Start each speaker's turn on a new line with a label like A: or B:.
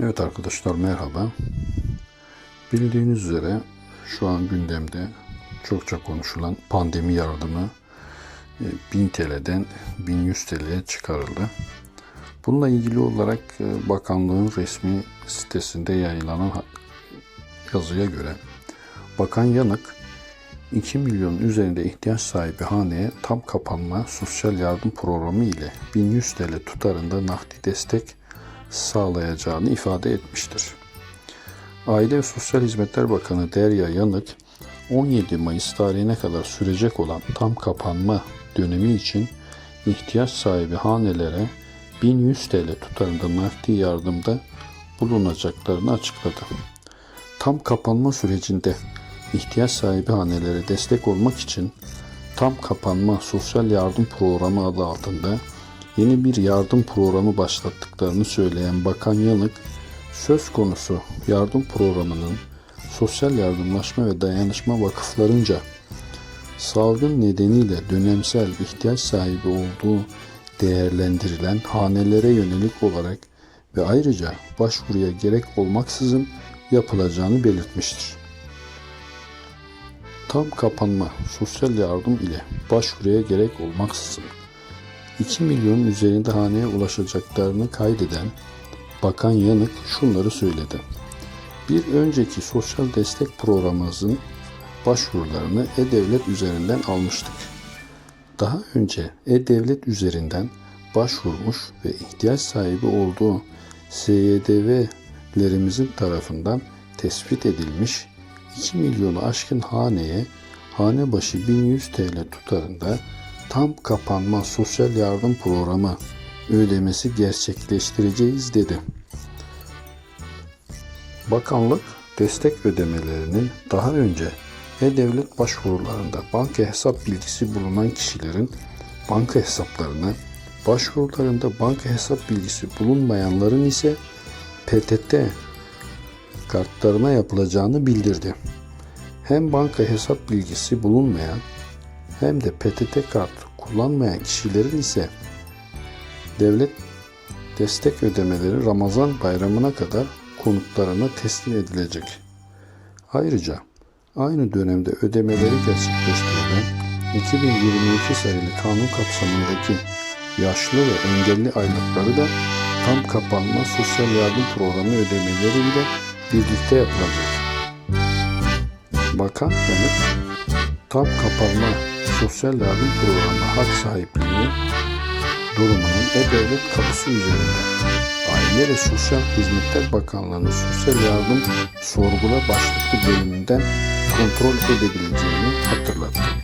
A: Evet arkadaşlar merhaba. Bildiğiniz üzere şu an gündemde çokça konuşulan pandemi yardımı e, 1000 TL'den 1100 TL'ye çıkarıldı. Bununla ilgili olarak e, bakanlığın resmi sitesinde yayınlanan yazıya göre Bakan Yanık 2 milyon üzerinde ihtiyaç sahibi haneye tam kapanma sosyal yardım programı ile 1100 TL tutarında nakdi destek sağlayacağını ifade etmiştir. Aile ve Sosyal Hizmetler Bakanı Derya Yanık, 17 Mayıs tarihine kadar sürecek olan tam kapanma dönemi için ihtiyaç sahibi hanelere 1100 TL tutarında nakdi yardımda bulunacaklarını açıkladı. Tam kapanma sürecinde ihtiyaç sahibi hanelere destek olmak için Tam Kapanma Sosyal Yardım Programı adı altında yeni bir yardım programı başlattıklarını söyleyen Bakan Yanık, söz konusu yardım programının sosyal yardımlaşma ve dayanışma vakıflarınca salgın nedeniyle dönemsel ihtiyaç sahibi olduğu değerlendirilen hanelere yönelik olarak ve ayrıca başvuruya gerek olmaksızın yapılacağını belirtmiştir. Tam kapanma sosyal yardım ile başvuruya gerek olmaksızın 2 milyon üzerinde haneye ulaşacaklarını kaydeden Bakan Yanık şunları söyledi. Bir önceki sosyal destek programımızın başvurularını E-Devlet üzerinden almıştık. Daha önce E-Devlet üzerinden başvurmuş ve ihtiyaç sahibi olduğu SYDV'lerimizin tarafından tespit edilmiş 2 milyonu aşkın haneye hane başı 1100 TL tutarında tam kapanma sosyal yardım programı ödemesi gerçekleştireceğiz dedi. Bakanlık destek ödemelerinin daha önce e-devlet başvurularında banka hesap bilgisi bulunan kişilerin banka hesaplarına, başvurularında banka hesap bilgisi bulunmayanların ise PTT kartlarına yapılacağını bildirdi. Hem banka hesap bilgisi bulunmayan hem de PTT kart kullanmayan kişilerin ise devlet destek ödemeleri Ramazan bayramına kadar konutlarına teslim edilecek. Ayrıca aynı dönemde ödemeleri gerçekleştirilen 2022 sayılı kanun kapsamındaki yaşlı ve engelli aylıkları da tam kapanma sosyal yardım programı ödemeleriyle birlikte yapılacak. Bakan yanıt tam kapanma sosyal yardım programı hak sahipliği durumunun E-Devlet kapısı üzerinde Aile ve Sosyal Hizmetler Bakanlığı'nın sosyal yardım sorgula başlıklı bölümünden kontrol edebileceğini hatırlattı.